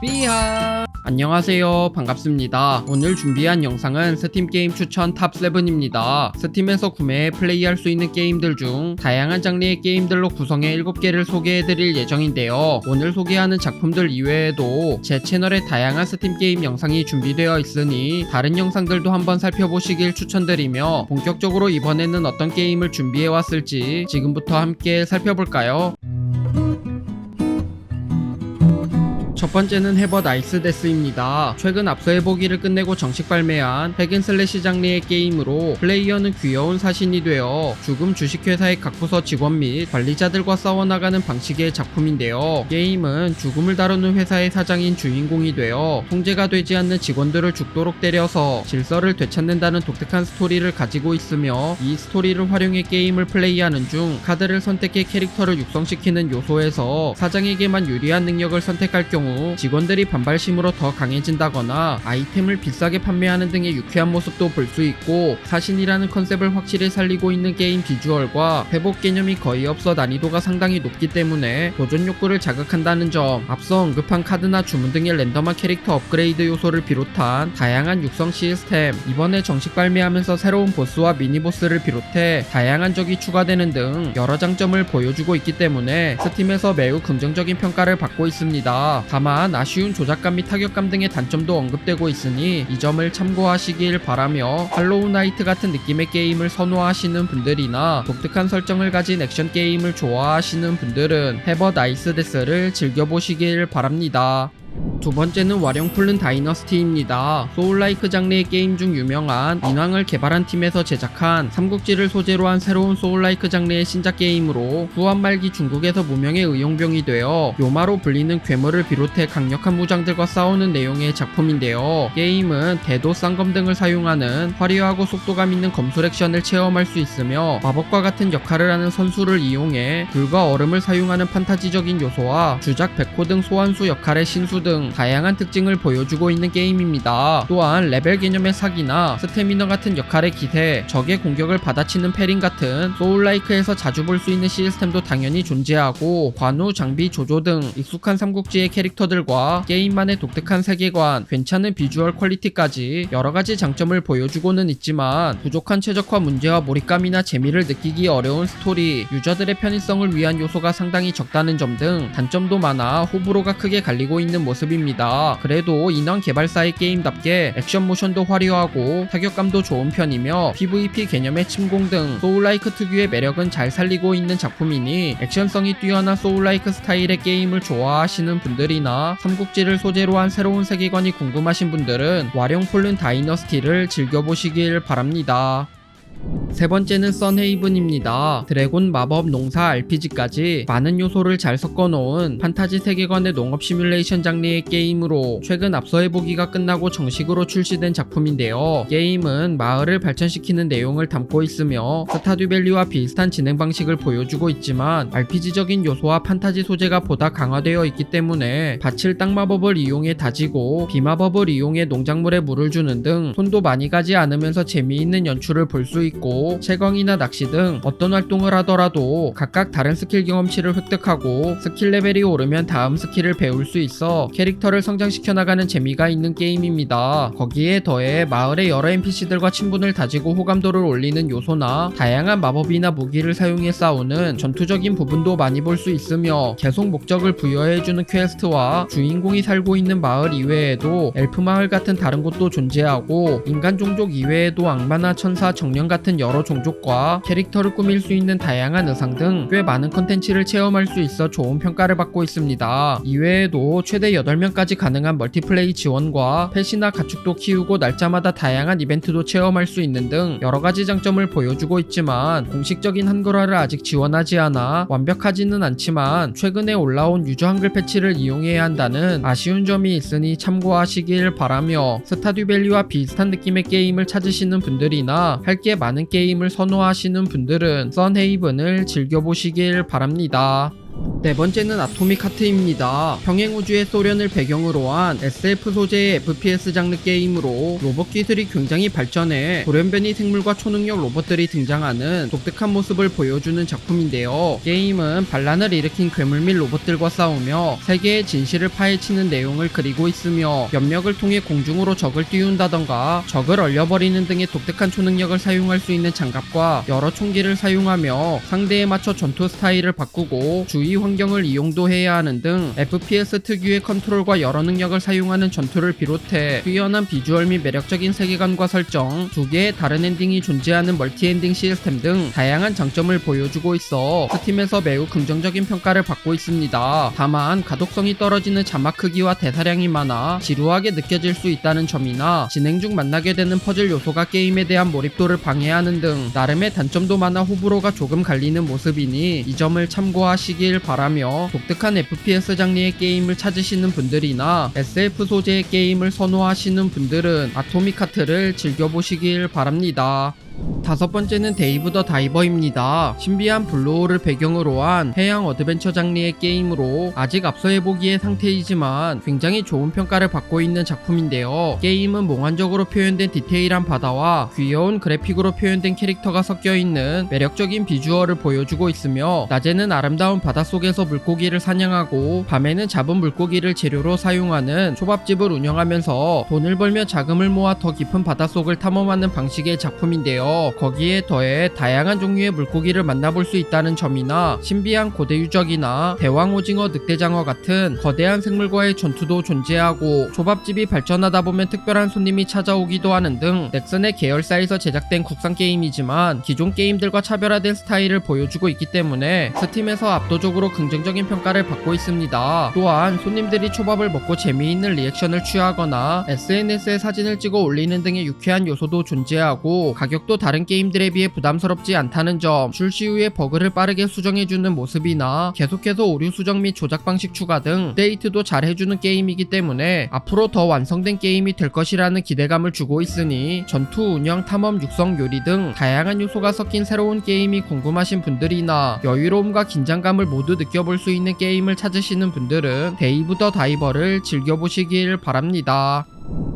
삐하 안녕하세요. 반갑습니다. 오늘 준비한 영상은 스팀 게임 추천 탑7입니다. 스팀에서 구매해 플레이할 수 있는 게임들 중 다양한 장르의 게임들로 구성해 7개를 소개해드릴 예정인데요. 오늘 소개하는 작품들 이외에도 제 채널에 다양한 스팀 게임 영상이 준비되어 있으니 다른 영상들도 한번 살펴보시길 추천드리며 본격적으로 이번에는 어떤 게임을 준비해왔을지 지금부터 함께 살펴볼까요? 첫 번째는 해버 나이스 데스입니다. 최근 앞서 해보기를 끝내고 정식 발매한 핵앤슬래시 장르의 게임으로 플레이어는 귀여운 사신이 되어 죽음 주식회사의 각 부서 직원 및 관리자들과 싸워나가는 방식의 작품인데요. 게임은 죽음을 다루는 회사의 사장인 주인공이 되어 통제가 되지 않는 직원들을 죽도록 때려서 질서를 되찾는다는 독특한 스토리를 가지고 있으며 이 스토리를 활용해 게임을 플레이하는 중 카드를 선택해 캐릭터를 육성시키는 요소에서 사장에게만 유리한 능력을 선택할 경우 직원들이 반발심으로 더 강해진다거나 아이템을 비싸게 판매하는 등의 유쾌한 모습도 볼 수 있고 사신이라는 컨셉을 확실히 살리고 있는 게임 비주얼과 회복 개념이 거의 없어 난이도가 상당히 높기 때문에 도전 욕구를 자극한다는 점 앞서 언급한 카드나 주문 등의 랜덤한 캐릭터 업그레이드 요소를 비롯한 다양한 육성 시스템 이번에 정식 발매하면서 새로운 보스와 미니보스를 비롯해 다양한 적이 추가되는 등 여러 장점을 보여주고 있기 때문에 스팀에서 매우 긍정적인 평가를 받고 있습니다. 다만 아쉬운 조작감 및 타격감 등의 단점도 언급되고 있으니 이 점을 참고하시길 바라며 할로우 나이트 같은 느낌의 게임을 선호하시는 분들이나 독특한 설정을 가진 액션 게임을 좋아하시는 분들은 해버 나이스 데스를 즐겨보시길 바랍니다. 두 번째는 와룡풀른 다이너스티입니다. 소울라이크 장르의 게임 중 유명한 인왕을 개발한 팀에서 제작한 삼국지를 소재로 한 새로운 소울라이크 장르의 신작 게임으로 후한 말기 중국에서 무명의 의용병이 되어 요마로 불리는 괴물을 비롯해 강력한 무장들과 싸우는 내용의 작품인데요. 게임은 대도 쌍검 등을 사용하는 화려하고 속도감 있는 검술 액션을 체험할 수 있으며 마법과 같은 역할을 하는 선수를 이용해 불과 얼음을 사용하는 판타지적인 요소와 주작 백호 등 소환수 역할의 신수 등 다양한 특징을 보여주고 있는 게임입니다. 또한 레벨 개념의 사기나 스태미너 같은 역할의 기세, 적의 공격을 받아치는 패링 같은 소울라이크에서 자주 볼 수 있는 시스템도 당연히 존재하고 관우, 장비, 조조 등 익숙한 삼국지의 캐릭터들과 게임만의 독특한 세계관, 괜찮은 비주얼 퀄리티까지 여러가지 장점을 보여주고는 있지만 부족한 최적화 문제와 몰입감이나 재미를 느끼기 어려운 스토리, 유저들의 편의성을 위한 요소가 상당히 적다는 점 등 단점도 많아 호불호가 크게 갈리고 있는 모습입니다. 그래도 인원 개발사의 게임답게 액션 모션도 화려하고 타격감도 좋은 편이며 PVP 개념의 침공 등 소울라이크 특유의 매력은 잘 살리고 있는 작품이니 액션성이 뛰어난 소울라이크 스타일의 게임을 좋아하시는 분들이나 삼국지를 소재로 한 새로운 세계관이 궁금하신 분들은 와룡 폴른 다이너스티를 즐겨보시길 바랍니다. 세 번째는 선헤이븐입니다. 드래곤 마법 농사 RPG까지 많은 요소를 잘 섞어 놓은 판타지 세계관의 농업 시뮬레이션 장르의 게임으로 최근 앞서 해보기가 끝나고 정식으로 출시된 작품인데요. 게임은 마을을 발전시키는 내용을 담고 있으며 스타듀밸리와 비슷한 진행 방식을 보여주고 있지만 RPG적인 요소와 판타지 소재가 보다 강화되어 있기 때문에 밭을 땅 마법을 이용해 다지고 비마법을 이용해 농작물에 물을 주는 등 손도 많이 가지 않으면서 재미있는 연출을 볼 수 있고 채광이나 낚시 등 어떤 활동을 하더라도 각각 다른 스킬 경험치를 획득하고 스킬 레벨이 오르면 다음 스킬을 배울 수 있어 캐릭터를 성장시켜 나가는 재미가 있는 게임입니다. 거기에 더해 마을의 여러 NPC들과 친분을 다지고 호감도를 올리는 요소나 다양한 마법이나 무기를 사용해 싸우는 전투적인 부분도 많이 볼 수 있으며 계속 목적을 부여해주는 퀘스트와 주인공이 살고 있는 마을 이외에도 엘프 마을 같은 다른 곳도 존재하고 인간 종족 이외에도 악마나 천사, 정령 같은 여러 종족과 캐릭터를 꾸밀 수 있는 다양한 의상 등 꽤 많은 컨텐츠를 체험할 수 있어 좋은 평가를 받고 있습니다. 이외에도 최대 8명까지 가능한 멀티플레이 지원과 펫이나 가축도 키우고 날짜마다 다양한 이벤트도 체험할 수 있는 등 여러 가지 장점을 보여주고 있지만 공식적인 한글화를 아직 지원하지 않아 완벽하지는 않지만 최근에 올라온 유저 한글 패치를 이용해야 한다는 아쉬운 점이 있으니 참고하시길 바라며 스타듀밸리와 비슷한 느낌의 게임을 찾으시는 분들이나 할 게 많은 게임 을 선호하시는 분들은 선헤이븐을 즐겨보시길 바랍니다. 네 번째는 아토믹 하트입니다. 평행우주의 소련을 배경으로 한 SF 소재의 FPS 장르 게임으로 로봇 기술이 굉장히 발전해 돌연변이 생물과 초능력 로봇들이 등장하는 독특한 모습을 보여주는 작품인데요. 게임은 반란을 일으킨 괴물 및 로봇들과 싸우며 세계의 진실을 파헤치는 내용을 그리고 있으며 연명을 통해 공중으로 적을 띄운다던가 적을 얼려버리는 등의 독특한 초능력을 사용할 수 있는 장갑과 여러 총기를 사용하며 상대에 맞춰 전투 스타일을 바꾸고 주위 환경을 이용도 해야 하는 등 FPS 특유의 컨트롤과 여러 능력을 사용하는 전투를 비롯해 뛰어난 비주얼 및 매력적인 세계관과 설정, 두 개의 다른 엔딩이 존재하는 멀티 엔딩 시스템 등 다양한 장점을 보여주고 있어 스팀에서 매우 긍정적인 평가를 받고 있습니다. 다만 가독성이 떨어지는 자막 크기와 대사량이 많아 지루하게 느껴질 수 있다는 점이나 진행 중 만나게 되는 퍼즐 요소가 게임에 대한 몰입도를 방해하는 등 나름의 단점도 많아 호불호가 조금 갈리는 모습이니 이 점을 참고하시길 바라며 독특한 FPS 장르의 게임을 찾으시는 분들이나 SF 소재의 게임을 선호하시는 분들은 아토믹 하트를 즐겨보시길 바랍니다. 다섯 번째는 데이브 더 다이버입니다. 신비한 블루홀을 배경으로 한 해양 어드벤처 장르의 게임으로 아직 앞서 해보기의 상태이지만 굉장히 좋은 평가를 받고 있는 작품인데요. 게임은 몽환적으로 표현된 디테일한 바다와 귀여운 그래픽으로 표현된 캐릭터가 섞여 있는 매력적인 비주얼을 보여주고 있으며 낮에는 아름다운 바닷속에서 물고기를 사냥하고 밤에는 잡은 물고기를 재료로 사용하는 초밥집을 운영하면서 돈을 벌며 자금을 모아 더 깊은 바닷속을 탐험하는 방식의 작품인데요. 거기에 더해 다양한 종류의 물고기를 만나볼 수 있다는 점이나 신비한 고대 유적이나 대왕 오징어 늑대장어 같은 거대한 생물과의 전투도 존재하고 초밥집이 발전하다 보면 특별한 손님이 찾아오기도 하는 등 넥슨의 계열사에서 제작된 국산 게임이지만 기존 게임들과 차별화된 스타일을 보여주고 있기 때문에 스팀에서 압도적으로 긍정적인 평가를 받고 있습니다. 또한 손님들이 초밥을 먹고 재미있는 리액션을 취하거나 SNS에 사진을 찍어 올리는 등의 유쾌한 요소도 존재하고 가격도 다른 게임들에 비해 부담스럽지 않다는 점, 출시 후에 버그를 빠르게 수정해주는 모습이나 계속해서 오류 수정 및 조작 방식 추가 등 데이트도 잘 해주는 게임이기 때문에 앞으로 더 완성된 게임이 될 것이라는 기대감을 주고 있으니 전투 운영 탐험 육성 요리 등 다양한 요소가 섞인 새로운 게임이 궁금하신 분들이나 여유로움과 긴장감을 모두 느껴볼 수 있는 게임을 찾으시는 분들은 데이브 더 다이버를 즐겨보시길 바랍니다.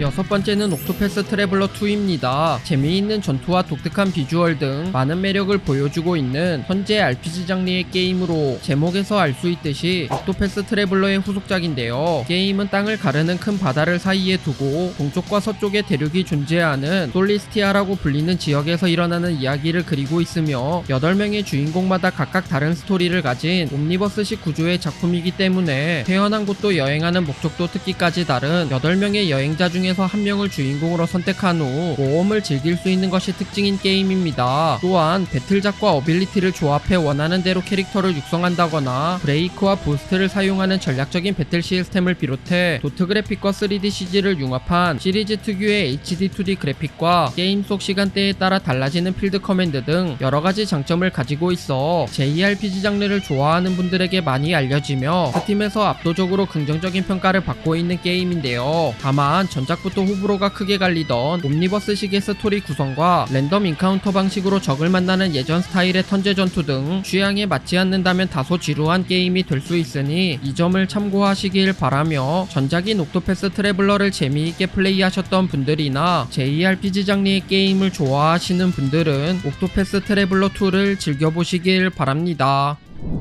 여섯 번째는 옥토패스 트래블러 2입니다. 재미있는 전투와 독특한 비주얼 등 많은 매력을 보여주고 있는 현재 RPG 장르의 게임으로 제목에서 알 수 있듯이 옥토패스 트래블러의 후속작인데요. 게임은 땅을 가르는 큰 바다를 사이에 두고 동쪽과 서쪽의 대륙이 존재하는 솔리스티아라고 불리는 지역에서 일어나는 이야기를 그리고 있으며 8명의 주인공마다 각각 다른 스토리를 가진 옴니버스식 구조의 작품이기 때문에 태어난 곳도 여행하는 목적도 특기까지 다른 8명의 여행 자 중에서 한 명을 주인공으로 선택한 후 모험을 즐길 수 있는 것이 특징인 게임입니다. 또한 배틀작과 어빌리티를 조합해 원하는 대로 캐릭터를 육성한다거나 브레이크와 부스트를 사용하는 전략적인 배틀 시스템을 비롯해 도트 그래픽과 3D CG를 융합한 시리즈 특유의 HD 2D 그래픽과 게임 속 시간대에 따라 달라지는 필드 커맨드 등 여러가지 장점을 가지고 있어 JRPG 장르를 좋아하는 분들에게 많이 알려지며 스팀에서 압도적으로 긍정적인 평가를 받고 있는 게임인데요. 다만 전작부터 호불호가 크게 갈리던 옴니버스식의 스토리 구성과 랜덤 인카운터 방식으로 적을 만나는 예전 스타일의 턴제 전투 등 취향에 맞지 않는다면 다소 지루한 게임이 될 수 있으니 이 점을 참고하시길 바라며 전작인 옥토패스 트래블러를 재미있게 플레이하셨던 분들이나 JRPG 장르의 게임을 좋아하시는 분들은 옥토패스 트래블러 2를 즐겨보시길 바랍니다.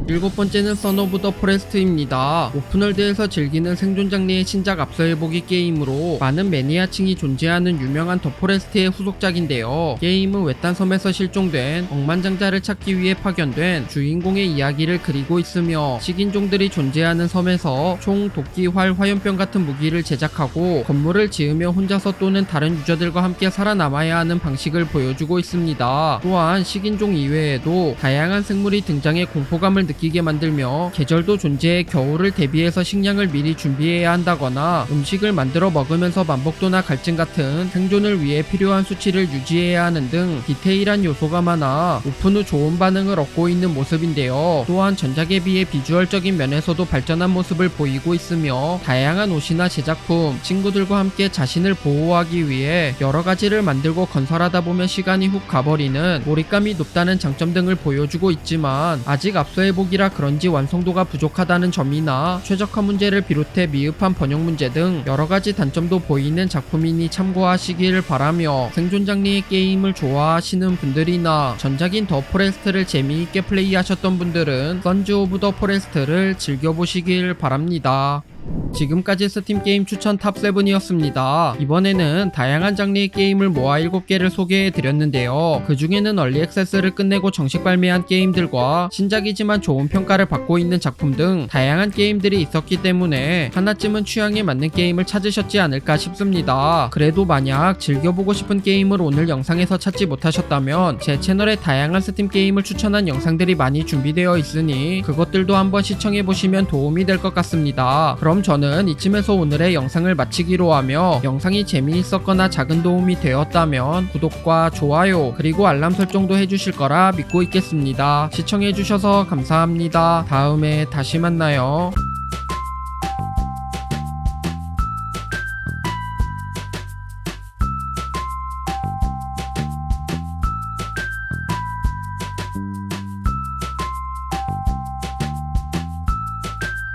일곱 번째는 선 오브 더 포레스트입니다. 오픈월드에서 즐기는 생존 장르의 신작 앞서 해보기 게임으로 많은 매니아층이 존재하는 유명한 더 포레스트의 후속작인데요. 게임은 외딴 섬에서 실종된 억만장자를 찾기 위해 파견된 주인공의 이야기를 그리고 있으며 식인종들이 존재하는 섬에서 총, 도끼, 활, 화염병 같은 무기를 제작하고 건물을 지으며 혼자서 또는 다른 유저들과 함께 살아남아야 하는 방식을 보여주고 있습니다. 또한 식인종 이외에도 다양한 생물이 등장해 공포감 을 느끼게 만들며 계절도 존재해 겨울을 대비해서 식량을 미리 준비해야 한다거나 음식을 만들어 먹으면서 만복도나 갈증 같은 생존을 위해 필요한 수치를 유지해야 하는 등 디테일한 요소가 많아 오픈 후 좋은 반응을 얻고 있는 모습인데요. 또한 전작에 비해 비주얼적인 면에서도 발전한 모습을 보이고 있으며 다양한 옷이나 제작품, 친구들과 함께 자신을 보호하기 위해 여러 가지를 만들고 건설하다 보면 시간이 훅 가버리는 몰입감이 높다는 장점 등을 보여주고 있지만 아직 앞서 회복이라 그런지 완성도가 부족하다는 점이나 최적화 문제를 비롯해 미흡한 번역 문제 등 여러 가지 단점도 보이는 작품이니 참고하시길 바라며 생존 장르의 게임을 좋아하시는 분들이나 전작인 더 포레스트를 재미있게 플레이하셨던 분들은 선즈 오브 더 포레스트를 즐겨보시길 바랍니다. 지금까지 스팀 게임 추천 탑 7이었습니다. 이번에는 다양한 장르의 게임을 모아 7개를 소개해 드렸는데요. 그 중에는 얼리 액세스를 끝내고 정식 발매한 게임들과 신작이지만 좋은 평가를 받고 있는 작품 등 다양한 게임들이 있었기 때문에 하나쯤은 취향에 맞는 게임을 찾으셨지 않을까 싶습니다. 그래도 만약 즐겨보고 싶은 게임을 오늘 영상에서 찾지 못하셨다면 제 채널에 다양한 스팀 게임을 추천한 영상들이 많이 준비되어 있으니 그것들도 한번 시청해 보시면 도움이 될 것 같습니다. 그럼 저는 이쯤에서 오늘의 영상을 마치기로 하며 영상이 재미있었거나 작은 도움이 되었다면 구독과 좋아요 그리고 알람 설정도 해주실 거라 믿고 있겠습니다. 시청해주셔서 감사합니다. 다음에 다시 만나요.